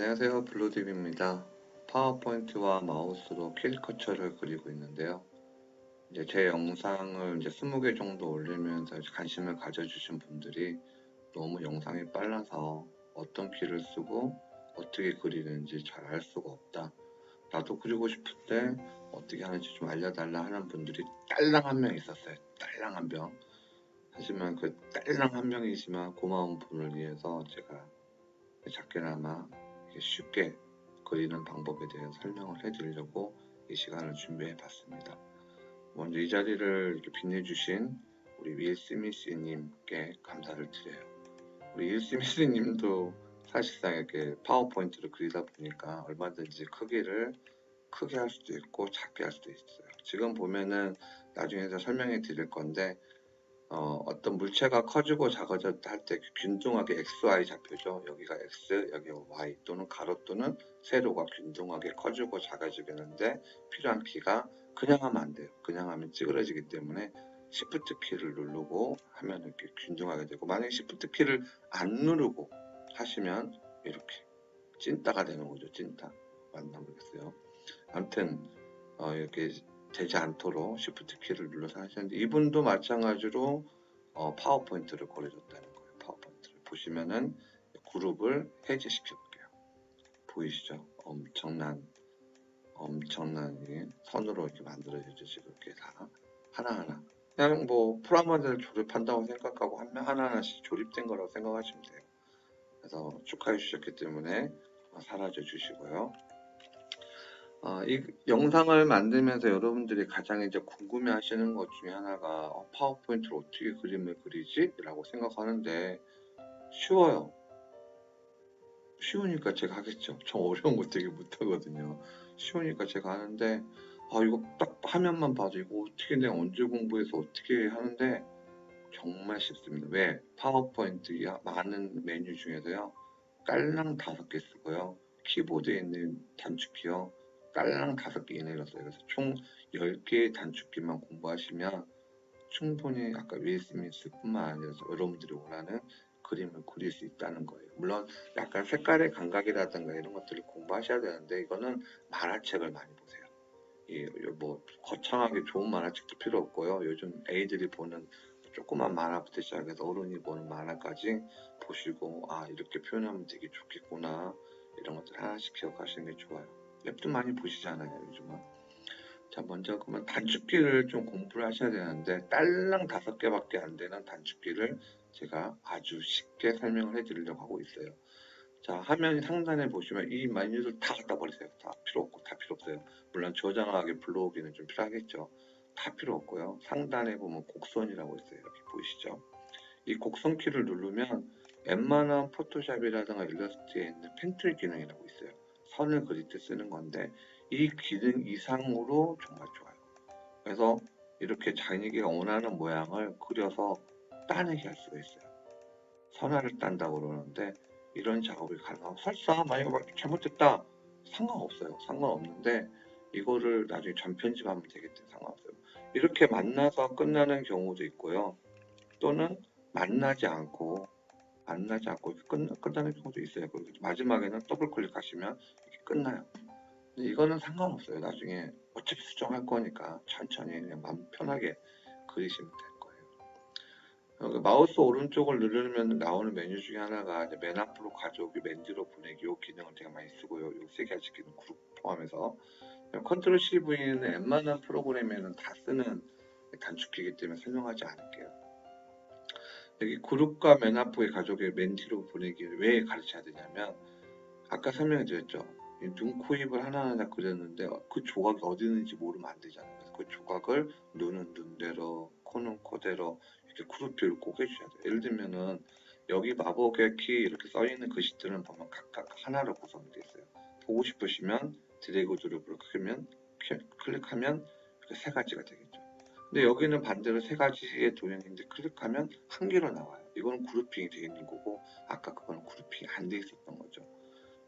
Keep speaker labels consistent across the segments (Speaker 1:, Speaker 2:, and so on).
Speaker 1: 안녕하세요. 블루딥입니다. 파워포인트와 마우스로 캐리커처를 그리고 있는데요. 이제 제 영상을 이제 20개 정도 올리면서 관심을 가져주신 분들이 너무 영상이 빨라서 어떤 키를 쓰고 어떻게 그리는지 잘 알 수가 없다. 나도 그리고 싶은데 어떻게 하는지 좀 알려달라 하는 분들이 딸랑 한 명 있었어요. 딸랑 한 명. 하지만 그 딸랑 한 명이지만 고마운 분을 위해서 제가 작게나마 쉽게 그리는 방법에 대해 설명을 해드리려고 이 시간을 준비해 봤습니다. 먼저 이 자리를 이렇게 빛내주신 우리 윌 스미스님께 감사를 드려요. 우리 윌 스미스님도 사실상 이렇게 파워포인트를 그리다 보니까 얼마든지 크기를 크게 할 수도 있고 작게 할 수도 있어요. 지금 보면은 나중에 서 설명해 드릴 건데 어, 어떤 물체가 커지고 작아졌다 할 때 균등하게 XY 좌표죠. 여기가 X, 여기가 Y 또는 가로 또는 세로가 균등하게 커지고 작아지겠는데 필요한 키가 그냥 하면 안 돼요. 그냥 하면 찌그러지기 때문에 Shift 키를 누르고 하면 이렇게 균등하게 되고 만약에 Shift 키를 안 누르고 하시면 이렇게 찐따가 되는 거죠. 찐따. 맞나 모르겠어요. 아무튼 어, 이렇게 되지 않도록 Shift 키를 눌러서 하시는데 이분도 마찬가지로 어, 파워포인트를 고려줬다는 거예요. 파워포인트를 보시면은 그룹을 해제시켜 볼게요. 보이시죠? 엄청난 엄청난 이 선으로 이렇게 만들어지죠. 지금 이렇게 다 하나하나 그냥 뭐 프라모델 조립한다고 생각하고 한- 하나하나씩 조립된 거라고 생각하시면 돼요. 그래서 축하해 주셨기 때문에 사라져 주시고요. 어, 이 영상을 만들면서 여러분들이 가장 이제 궁금해 하시는 것 중에 하나가 어, 파워포인트로 어떻게 그림을 그리지? 라고 생각하는데 쉬워요. 쉬우니까 제가 하겠죠. 저 어려운 거 되게 못하거든요. 쉬우니까 제가 하는데 아 이거 딱 화면만 봐도 이거 어떻게 내가 언제 공부해서 어떻게 하는데 정말 쉽습니다. 왜? 파워포인트 이 많은 메뉴 중에서요. 깔랑 다섯 개 쓰고요. 키보드에 있는 단축키요. 깔랑 다섯 개 이내로 써요. 그래서 총 10개의 단축키만 공부하시면 충분히 아까 윌 스미스뿐만 아니라 여러분들이 원하는 그림을 그릴 수 있다는 거예요. 물론 약간 색깔의 감각이라든가 이런 것들을 공부하셔야 되는데 이거는 만화책을 많이 보세요. 이, 뭐 거창하게 좋은 만화책도 필요 없고요. 요즘 애들이 보는 조그만 만화부터 시작해서 어른이 보는 만화까지 보시고 아 이렇게 표현하면 되게 좋겠구나 이런 것들 하나씩 기억하시는 게 좋아요. 웹도 많이 보시잖아요 요즘은. 자 먼저 그러면 단축키를 좀 공부를 하셔야 되는데 딸랑 다섯 개밖에 안 되는 단축키를 제가 아주 쉽게 설명을 해 드리려고 하고 있어요. 자 화면 상단에 보시면 이 메뉴를 다 갖다 버리세요. 다 필요 없고 다 필요 없어요. 물론 저장하기 불러오기는 좀 필요하겠죠. 다 필요 없고요. 상단에 보면 곡선이라고 있어요. 여기 보이시죠? 이 곡선 키를 누르면 웬만한 포토샵이라든가 일러스트에 있는 펜툴 기능이라고 있어요. 선을 그릴 때 쓰는 건데 이 기능 이상으로 정말 좋아요. 그래서 이렇게 자기가 원하는 모양을 그려서 따내게 할 수가 있어요. 선화를 딴다고 그러는데 이런 작업이 가능하고 설사 만약에 막 잘못됐다 상관없어요. 상관없는데 이거를 나중에 전편집하면 되겠다 상관없어요. 이렇게 만나서 끝나는 경우도 있고요. 또는 만나지 않고 만나지 않고 끝, 끝나는 경우도 있어요. 마지막에는 더블 클릭하시면 끝나요. 이거는 상관없어요. 나중에 어차피 수정할 거니까 천천히 그냥 마음 편하게 그리시면 될 거예요. 마우스 오른쪽을 누르면 나오는 메뉴 중에 하나가 이제 맨 앞으로 가져오기, 맨 뒤로 보내기 이 기능을 되게 많이 쓰고요. 이세 가지 기능 그룹 포함해서 컨트롤 C V는 웬만한 프로그램에는 다 쓰는 단축키이기 때문에 설명하지 않을게요. 여기 그룹과 맨 앞에 가족의 맨 뒤로 보내기를 왜 가르쳐야 되냐면 아까 설명해 드렸죠. 이 눈, 코, 입을 하나하나 그렸는데 그 조각이 어디 있는지 모르면 안 되잖아요. 그래서 그 조각을 눈은 눈대로, 코는 코대로 이렇게 그룹별로 꼭 해주셔야 돼요. 예를 들면은 여기 마법의 키 이렇게 써 있는 글씨들은 보면 각각 하나로 구성이 되어 있어요. 보고 싶으시면 드래그 드롭을 클릭하면, 클릭하면 이렇게 세 가지가 되겠죠. 근데 여기는 반대로 세 가지의 도형인데 클릭하면 한 개로 나와요. 이거는 그룹핑이 되어 있는 거고 아까 그거는 그룹핑이 안돼 있었던 거죠.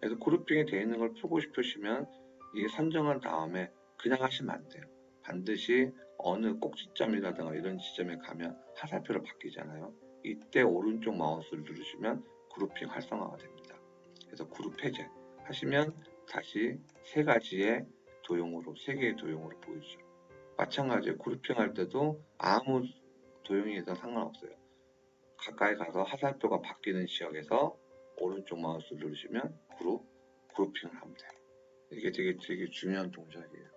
Speaker 1: 그래서 그룹핑이 되어 있는 걸 풀고 싶으시면 이 선정한 다음에 그냥 하시면 안 돼요. 반드시 어느 꼭지점이라든가 이런 지점에 가면 화살표로 바뀌잖아요. 이때 오른쪽 마우스를 누르시면 그룹핑 활성화가 됩니다. 그래서 그룹 해제 하시면 다시 세 가지의 도형으로 세 개의 도형으로 보이죠. 마찬가지로 그룹핑 할 때도 아무 도형이든 상관없어요. 가까이 가서 화살표가 바뀌는 지역에서 오른쪽 마우스 누르시면 그룹 그룹핑을 하면 돼요. 이게 되게 되게 중요한 동작이에요.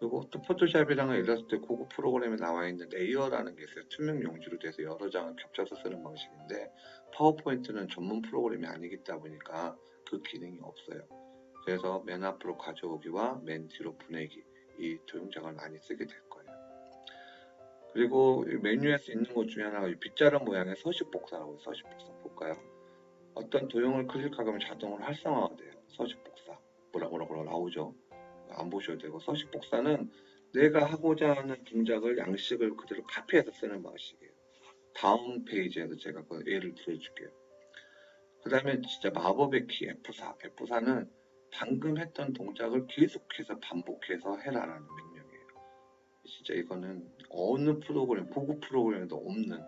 Speaker 1: 그리고 또 포토샵이랑 일러스트 고급 프로그램에 나와 있는 레이어라는 게 있어요. 투명 용지로 돼서 여러 장을 겹쳐서 쓰는 방식인데 파워포인트는 전문 프로그램이 아니기 보니까 그 기능이 없어요. 그래서 맨 앞으로 가져오기와 맨 뒤로 보내기 이 도용장을 많이 쓰게 될 거예요. 그리고 이 메뉴에서 있는 것 중에 하나가 이 빗자루 모양의 서식 복사라고 서식 복사 볼까요? 어떤 도형을 클릭하면 자동으로 활성화가 돼요. 서식 복사 뭐라 뭐라 뭐라 나오죠. 안 보셔도 되고 서식 복사는 내가 하고자 하는 동작을 양식을 그대로 카피해서 쓰는 방식이에요. 다음 페이지에서 제가 그 예를 들어줄게요. 그 다음에 진짜 마법의 키 F4. F4는 방금 했던 동작을 계속해서 반복해서 해라라는 명령이에요. 진짜 이거는 어느 프로그램, 고급 프로그램에도 없는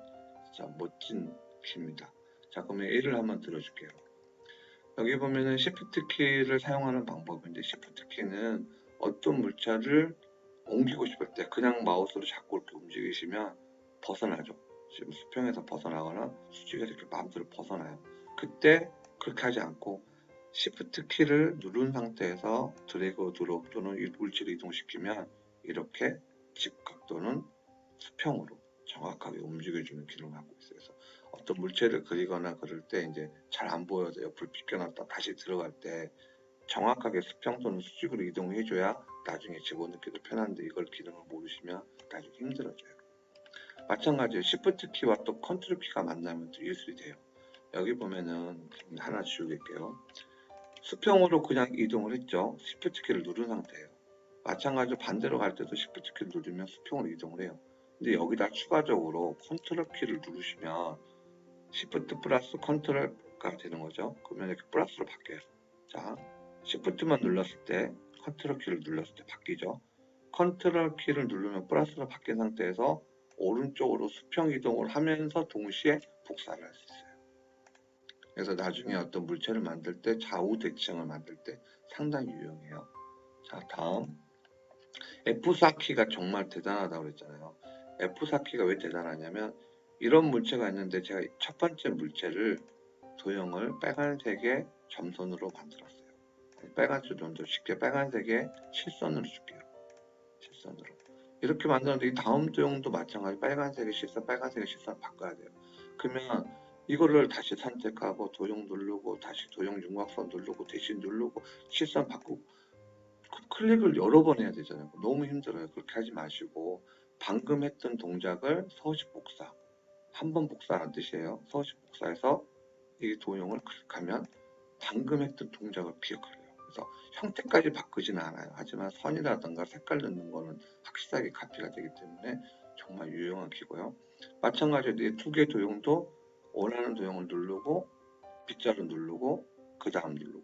Speaker 1: 진짜 멋진 키입니다. 자, 그러면 예를 한번 들어줄게요. 여기 보면은 Shift 키를 사용하는 방법인데 Shift 키는 어떤 물체를 옮기고 싶을 때 그냥 마우스로 자꾸 이렇게 움직이시면 벗어나죠. 지금 수평에서 벗어나거나 수직에서 이렇게 마음대로 벗어나요. 그때 그렇게 하지 않고 Shift 키를 누른 상태에서 드래그 드롭 또는 이 물체를 이동시키면 이렇게 직각 또는 수평으로 정확하게 움직여주는 기능을 갖고 있어요. 어떤 물체를 그리거나 그럴 때 이제 잘 안 보여서 옆을 비껴놨다 다시 들어갈 때 정확하게 수평 또는 수직으로 이동해줘야 나중에 집어넣기도 편한데 이걸 기능을 모르시면 나중에 힘들어져요. 마찬가지로 Shift 키와 또 컨트롤 키가 만나면 또 예술이 돼요. 여기 보면은 하나 지우겠게요. 수평으로 그냥 이동을 했죠. Shift 키를 누른 상태예요. 마찬가지로 반대로 갈 때도 Shift 키를 누르면 수평으로 이동을 해요. 근데 여기다 추가적으로 컨트롤 키를 누르시면 Shift 플러스 컨트롤가 되는 거죠. 그러면 이렇게 플러스로 바뀌어요. 자, Shift만 눌렀을 때 컨트롤 키를 눌렀을 때 바뀌죠. 컨트롤 키를 누르면 플러스로 바뀐 상태에서 오른쪽으로 수평 이동을 하면서 동시에 복사를 할 수 있어요. 그래서 나중에 어떤 물체를 만들 때 좌우 대칭을 만들 때 상당히 유용해요. 자, 다음 F4 키가 정말 대단하다고 그랬잖아요. F4 키가 왜 대단하냐면 이런 물체가 있는데 제가 첫 번째 물체를 도형을 빨간색의 점선으로 만들었어요. 빨간색 좀더 쉽게 빨간색의 실선으로 줄게요. 실선으로. 이렇게 만드는데 이 다음 도형도 마찬가지 빨간색의 실선, 빨간색의 실선 바꿔야 돼요. 그러면 이거를 다시 선택하고 도형 누르고 다시 도형 윤곽선 누르고 대신 누르고 실선 바꾸고 그 클릭을 여러 번 해야 되잖아요. 너무 힘들어요. 그렇게 하지 마시고 방금 했던 동작을 서식 복사 한 번 복사하는 뜻이에요. 서식 복사해서 이 도형을 클릭하면 방금 했던 동작을 기억하래요. 그래서 형태까지 바꾸지는 않아요. 하지만 선이라든가 색깔 넣는 거는 확실하게 카피가 되기 때문에 정말 유용한 키고요. 마찬가지로 이두개 도형도 원하는 도형을 누르고 빗자루 누르고 그 다음 누르고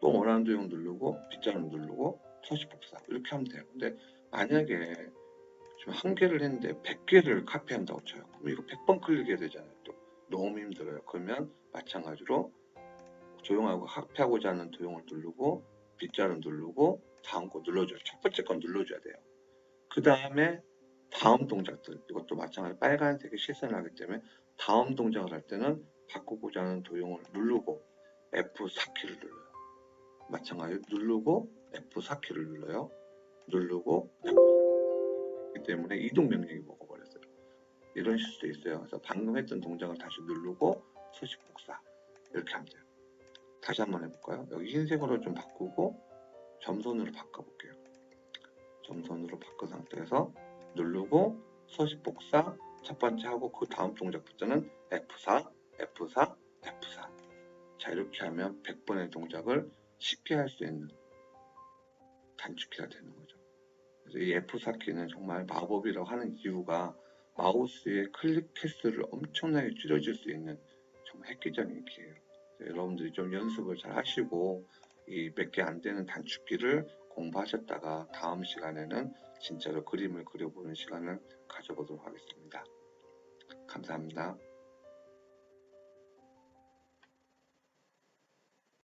Speaker 1: 또 원하는 도형 누르고 빗자루 누르고 서식 복사 이렇게 하면 돼요. 근데 만약에 한 개를 했는데 100개를 카피한다고 쳐요. 그럼 이거 100번 클릭해야 되잖아요. 또 너무 힘들어요. 그러면 마찬가지로 조용하고 카피하고자 하는 도형을 누르고 빗자루 누르고 다음 거 눌러줘요. 첫 번째 건 눌러줘야 돼요. 그 다음에 다음 동작들 이것도 마찬가지로 빨간색이 실선을 하기 때문에 다음 동작을 할 때는 바꾸고자 하는 도형을 누르고 F4키를 눌러요. 마찬가지로 누르고 F4키를 눌러요. 누르고 F4 키 때문에 이동 명령이 먹어버렸어요. 이런 실수도 있어요. 그래서 방금 했던 동작을 다시 누르고 서식 복사 이렇게 하면 돼요. 다시 한번 해볼까요? 여기 흰색으로 좀 바꾸고 점선으로 바꿔볼게요. 점선으로 바꾼 상태에서 누르고 서식 복사 첫 번째 하고 그 다음 동작부터는 F4, F4, F4. 자 이렇게 하면 100번의 동작을 쉽게 할 수 있는 단축키가 되는 거죠. 그래서 이 F4 키는 정말 마법이라고 하는 이유가 마우스의 클릭 횟수를 엄청나게 줄여줄 수 있는 정말 획기적인 키예요. 여러분들이 좀 연습을 잘 하시고 이 몇 개 안 되는 단축키를 공부하셨다가 다음 시간에는 진짜로 그림을 그려보는 시간을 가져보도록 하겠습니다. 감사합니다.